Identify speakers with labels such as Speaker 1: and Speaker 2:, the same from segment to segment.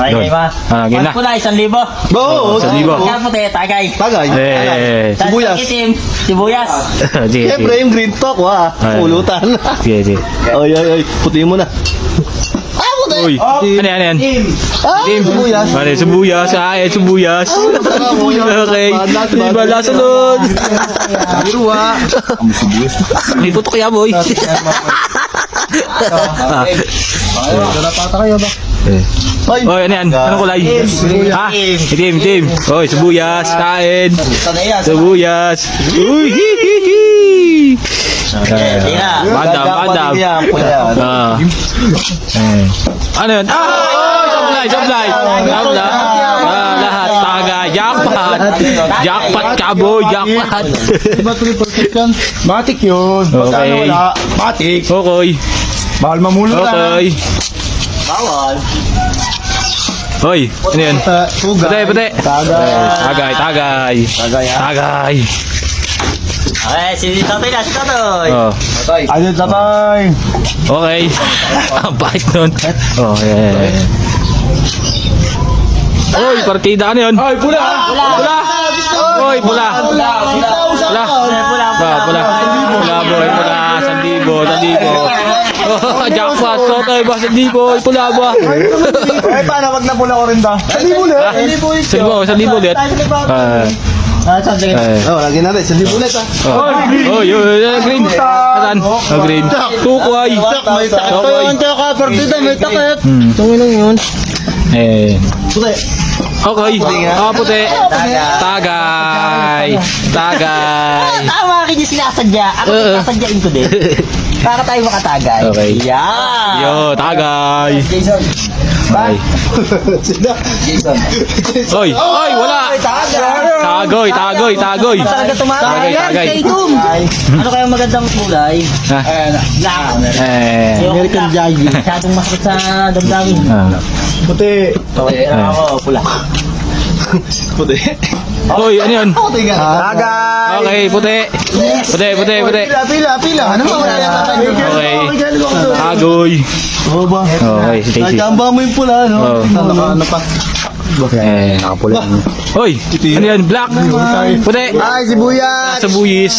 Speaker 1: Okay,
Speaker 2: Yun.
Speaker 1: game ba?
Speaker 2: Ah, game na.
Speaker 1: Pag pula, isang libo.
Speaker 3: Oo,
Speaker 2: Sa libo.
Speaker 1: Yan puti, tagay.
Speaker 3: Tagay.
Speaker 2: Eh,
Speaker 1: Tapos
Speaker 3: Sibuyas.
Speaker 1: pag itim, sibuyas.
Speaker 2: sige,
Speaker 3: Siyempre,
Speaker 2: sige.
Speaker 3: yung green talk, wa.
Speaker 2: Ay.
Speaker 3: Pulutan.
Speaker 2: Sige, sige.
Speaker 3: Oy, oy, oy. Puti mo na. Ah, puti!
Speaker 2: Uy, ano yan, ano yan?
Speaker 3: Ah, sibuyas.
Speaker 2: Ano, subuyas. Ah, eh, subuyas. Okay. Diba, lasa nun.
Speaker 3: Biro, wa.
Speaker 2: May putok kaya, boy. Ah. Eh.
Speaker 3: Oy,
Speaker 2: Oy, ano yan? Anong kulay? Ha? Itim, itim. Oy, subuyas. Kain.
Speaker 1: Tagay
Speaker 2: Subuyas. Uy, hi, hi, hi. Bandam, bandam. Ah. Eh. Ano yun? Ah! Oh, supply. Supply. Ah, lahat. Taga. Jackpot. Jackpot ka, boy. Jackpot.
Speaker 4: Diba triple kick yan? Matik yun.
Speaker 2: Okay.
Speaker 4: wala, matik.
Speaker 2: Okay.
Speaker 4: Bawal mamulot
Speaker 2: Okay.
Speaker 1: Bawal.
Speaker 2: Hoy, ano yun?
Speaker 4: Uh,
Speaker 2: Puti, puti. Tagay, tagay. Tagay.
Speaker 1: Okay, si Totoy na, si Totoy.
Speaker 2: Oh.
Speaker 4: Ayun sabay.
Speaker 2: Okay. Ang bait nun. Oh, yeah. Oy, partida ano yun? Oy, pula! Pula! Pula! Oy, pula! Pula! Pula!
Speaker 1: Pula, pula.
Speaker 2: Pula, pula. Pula, boy, pula. Sandibo, sandibo. Oh, jackpot. Totoy ba? Sandibo. Pula ba?
Speaker 4: Eh, paano wag na pula ko rin daw? Hindi mo
Speaker 2: Ah, Sandibo, sandibo ulit. Ah,
Speaker 1: Ah, saan sige?
Speaker 2: eh.
Speaker 3: Oh, lagyan natin. Sa libulet, ah.
Speaker 2: Oh, yun, yun, green. Saan? Oh, green. Tukway. Tukway.
Speaker 3: tsaka, partida, may takip.
Speaker 2: Hmm.
Speaker 3: Tungin yun.
Speaker 2: Eh.
Speaker 3: Puti.
Speaker 2: Okay. Ah, puti. Tagay. Tagay.
Speaker 1: Tama akin yung sinasadya. Ako
Speaker 2: Oo.
Speaker 1: sinasadyain ko din. Para tayo makatagay.
Speaker 2: Okay.
Speaker 1: Yan.
Speaker 2: Yo, tagay.
Speaker 1: Jason.
Speaker 2: Okay.
Speaker 3: Sila.
Speaker 1: Jason.
Speaker 2: Oy, oy, wala. Tagoy, tagoy, tagoy.
Speaker 1: Talaga tumatagay.
Speaker 2: Tagay.
Speaker 1: Ano kaya magandang kulay?
Speaker 2: Ha?
Speaker 1: Black.
Speaker 2: Eh.
Speaker 1: American Giant. Masyadong masakit sa damdamin.
Speaker 2: Ah.
Speaker 4: Puti.
Speaker 1: Okay, ako, pula.
Speaker 3: Puti.
Speaker 2: Oy, ano yun?
Speaker 3: Puti ka.
Speaker 4: Tagay.
Speaker 2: Okay, puti. Puti, puti, puti.
Speaker 4: Pila, pila, pila. Ano ba wala yan?
Speaker 2: Okay. Tagoy.
Speaker 3: Oo ba?
Speaker 2: Okay, si Stacy.
Speaker 3: Nagkamba mo yung pula, no?
Speaker 2: Oo.
Speaker 3: Naka, ano pa?
Speaker 2: Eh. Oy, ano yan? Black. Puti.
Speaker 4: Ay, sibuyas.
Speaker 2: Sabuyis.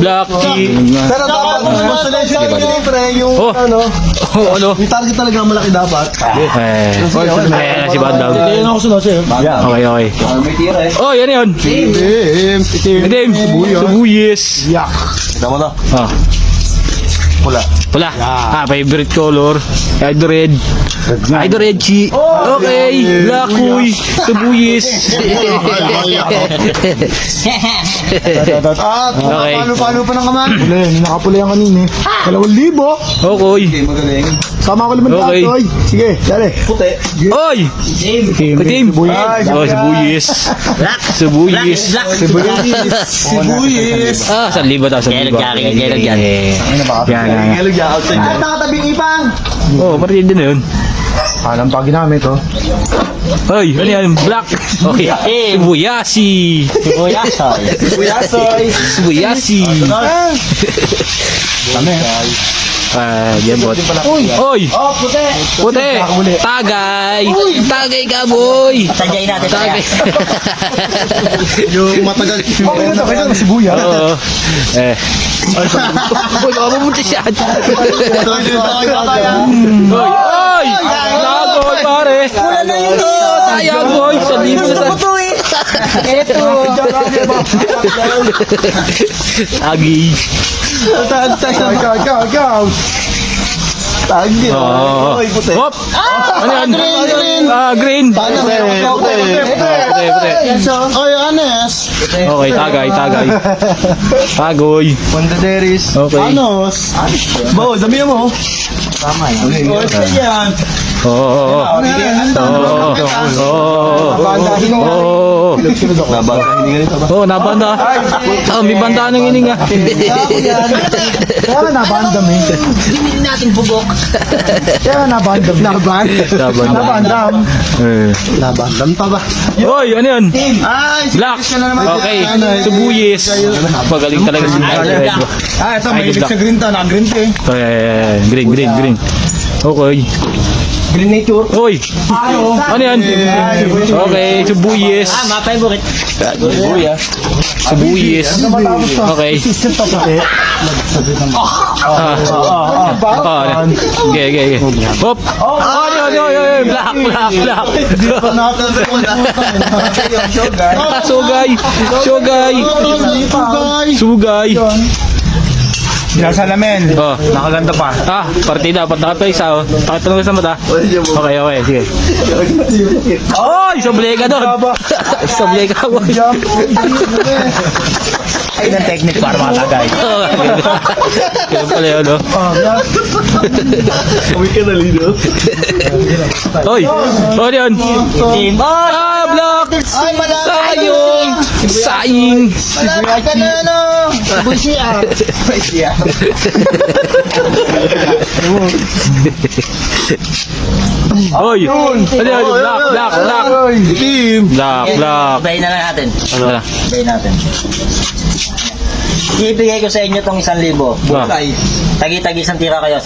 Speaker 2: Black tea.
Speaker 3: Pero dapat, consolation yung pre, yung
Speaker 2: Oh.
Speaker 3: ano,
Speaker 2: Oh, ano?
Speaker 3: yung target talaga ang malaki dapat.
Speaker 2: Eh. Eh, si Bandam.
Speaker 4: ako sunod sa'yo.
Speaker 2: Okay, okay. Oy, ano yun?
Speaker 4: Itim. Itim.
Speaker 2: Itim. Sabuyis.
Speaker 4: Yak.
Speaker 3: Kita mo na.
Speaker 2: Ah.
Speaker 3: Pula.
Speaker 2: Pula. Ah, favorite color. Ido red. Ido red chi. Okay. Black uy. Sabuyis.
Speaker 4: Ah,
Speaker 2: Okay.
Speaker 4: palo-palo pa ng kaman. Pula yan, nakapula yan kanina. eh. Dalawang libo.
Speaker 2: Okay.
Speaker 4: Sama ko naman
Speaker 2: Okay.
Speaker 4: okay. Sige, dali.
Speaker 3: Puti.
Speaker 2: Oy!
Speaker 4: Itim.
Speaker 2: Itim.
Speaker 4: Sibuyas.
Speaker 2: Oh, sabuyis.
Speaker 1: Black.
Speaker 2: Sabuyis.
Speaker 1: Black.
Speaker 3: Sibuyis.
Speaker 2: Ah, sa libo daw, sa libo.
Speaker 1: Nagyari, kaya nagyari.
Speaker 2: Yan, yan, yan.
Speaker 3: Yan outside yan.
Speaker 4: nakatabing ipang.
Speaker 2: Oh, partida na yun.
Speaker 4: Alam pa ginamit, oh.
Speaker 2: Oy, ano yan? Black. Okay. Sabuyasi.
Speaker 1: Sibuyasoy.
Speaker 3: Buyasoy.
Speaker 2: Sabuyasi.
Speaker 4: Kami.
Speaker 2: Ah, yan bot. Oy!
Speaker 4: Oh, puti.
Speaker 2: Puti! Tagay! Tagay ka, boy!
Speaker 1: Sadyain natin.
Speaker 2: Tagay!
Speaker 3: Yung matagal.
Speaker 4: Okay na to, kaya na sibuyas.
Speaker 2: Oo. Eh. Boy, baka pumunta siya. Oy! Oy! Tagoy, pare!
Speaker 1: Wala na yun.
Speaker 2: Tayo, boy! Sa libo na tayo.
Speaker 1: Ito.
Speaker 2: Agi.
Speaker 3: Tag, tag,
Speaker 4: ikaw, ikaw.
Speaker 3: tag.
Speaker 2: Oo.
Speaker 3: Oy, puti.
Speaker 2: Hop! Ano yan? Ah, green. Puti, puti, puti.
Speaker 3: Oy, Anes.
Speaker 2: Okay, tagay, tagay. Tagoy.
Speaker 3: Pandaderis.
Speaker 2: Okay.
Speaker 3: Anos. Bo, dami mo. Tama yan. Oy, yan.
Speaker 2: Oo, oo, oo.
Speaker 3: Nabasa, hindi ganito ba?
Speaker 2: Oo, nabanda. Ah, may banda ng ining ah.
Speaker 4: Kaya nga nabandam eh.
Speaker 1: Hindi natin bugok.
Speaker 4: Kaya nga nabandam. Naban?
Speaker 2: Nabanda.
Speaker 4: Nabandam.
Speaker 3: Pa ba?
Speaker 2: Oy, ano yun?
Speaker 3: Ay,
Speaker 2: Black. Okay. Subuyis. Pagaling talaga si Red.
Speaker 4: Ah, ito,
Speaker 2: Ay,
Speaker 4: mahilig
Speaker 2: black.
Speaker 4: sa green to eh.
Speaker 2: Eh, green, green, green. Okay.
Speaker 3: Green nature.
Speaker 2: Uy! Ano yan? Okay, subuyes.
Speaker 1: Ah, mapa yung bukit.
Speaker 2: Subuyes. Okay. Ah. Ah, ano? Okay, okay, okay. Hop! Oh, ano, ano, ano, ano, black, black, black. Ah, Sugay! Sugay! Sugay!
Speaker 4: Nasa lamin.
Speaker 2: Oh.
Speaker 4: Nakaganda pa.
Speaker 2: Ah, partida. Ba't nakapay isa, oh? Nakita mo sa mata? Okay, okay. Sige. Oy! Sablay ka doon! Sablay ka, boy.
Speaker 3: Ay, ng technique para matagay.
Speaker 2: Oh, Ganun pala yun, no?
Speaker 3: Kami ka nalino.
Speaker 2: Oy! Ano yan?
Speaker 1: Team.
Speaker 2: Ah, block! Sayong! Saying!
Speaker 3: Malapit ka na, ano? Busiya. Busiya.
Speaker 2: Oy! Ano yan? Black, black, black!
Speaker 3: Team.
Speaker 2: Black, black.
Speaker 1: Ibayin na lang natin.
Speaker 2: Ano na?
Speaker 1: Ibayin natin. Ibigay ko sa inyo tong isang libo.
Speaker 2: Ah.
Speaker 1: Tagi-tagi isang tira kayo.